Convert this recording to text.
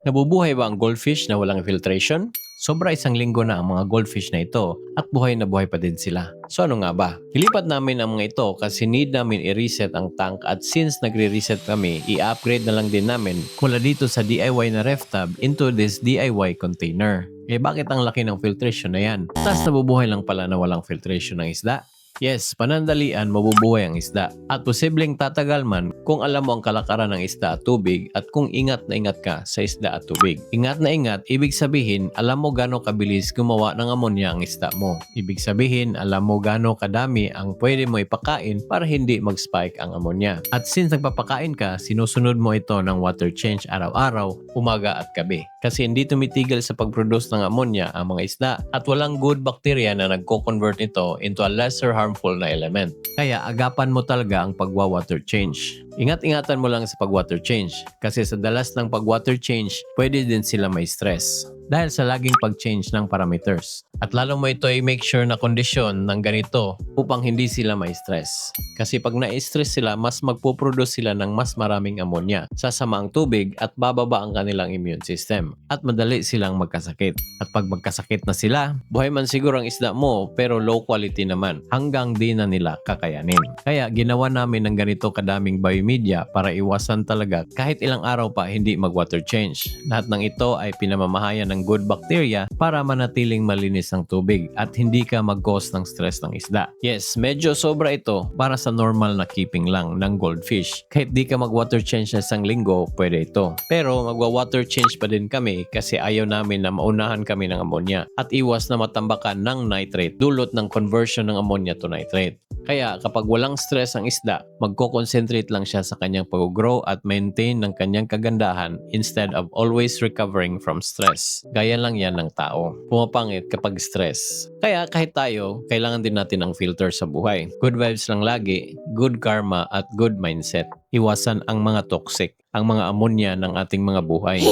Nabubuhay ba ang goldfish na walang filtration? Sobra isang linggo na ang mga goldfish na ito at buhay na buhay pa din sila. So ano nga ba? Ilipat namin ang mga ito kasi need namin i-reset ang tank at since nagre-reset kami, i-upgrade na lang din namin mula dito sa DIY na ref tab into this DIY container. Eh bakit ang laki ng filtration na yan? Tapos nabubuhay lang pala na walang filtration ng isda? Yes, panandalian mabubuhay ang isda at posibleng tatagal man kung alam mo ang kalakaran ng isda at tubig at kung ingat na ingat ka sa isda at tubig. Ingat na ingat, ibig sabihin alam mo gano'ng kabilis gumawa ng ammonia ang isda mo. Ibig sabihin alam mo gano'ng kadami ang pwede mo ipakain para hindi mag-spike ang ammonia. At since nagpapakain ka, sinusunod mo ito ng water change araw-araw, umaga at gabi. Kasi hindi tumitigil sa pag-produce ng ammonia ang mga isda at walang good bacteria na nagko-convert ito into a lesser harmful na element. Kaya agapan mo talaga ang pagwa-water change. Ingat-ingatan mo lang sa pag-water change kasi sa dalas ng pag-water change, pwede din sila may stress dahil sa laging pag-change ng parameters. At lalo mo ito i-make sure na kondisyon ng ganito upang hindi sila may stress. Kasi pag na-stress sila, mas magpuproduce sila ng mas maraming ammonia. Sasama ang tubig at bababa ang kanilang immune system. At madali silang magkasakit. At pag magkasakit na sila, buhay man siguro ang isda mo pero low quality naman hanggang di na nila kakayanin. Kaya ginawa namin ng ganito kadaming biomedia para iwasan talaga kahit ilang araw pa hindi mag-water change. Lahat ng ito ay pinamamahayan ng good bacteria para manatiling malinis ang tubig at hindi ka mag-cause ng stress ng isda. Yes, medyo sobra ito para sa normal na keeping lang ng goldfish. Kahit di ka mag-water change na isang linggo, pwede ito. Pero magwa-water change pa din kami kasi ayaw namin na maunahan kami ng ammonia at iwas na matambakan ng nitrate dulot ng conversion ng ammonia to nitrate. Kaya kapag walang stress ang isda, magko-concentrate lang siya sa kanyang pag-grow at maintain ng kanyang kagandahan instead of always recovering from stress. Gaya lang yan ng tao. Pumapangit kapag stress. Kaya kahit tayo, kailangan din natin ang filter sa buhay. Good vibes lang lagi, good karma at good mindset. Iwasan ang mga toxic, ang mga ammonia ng ating mga buhay.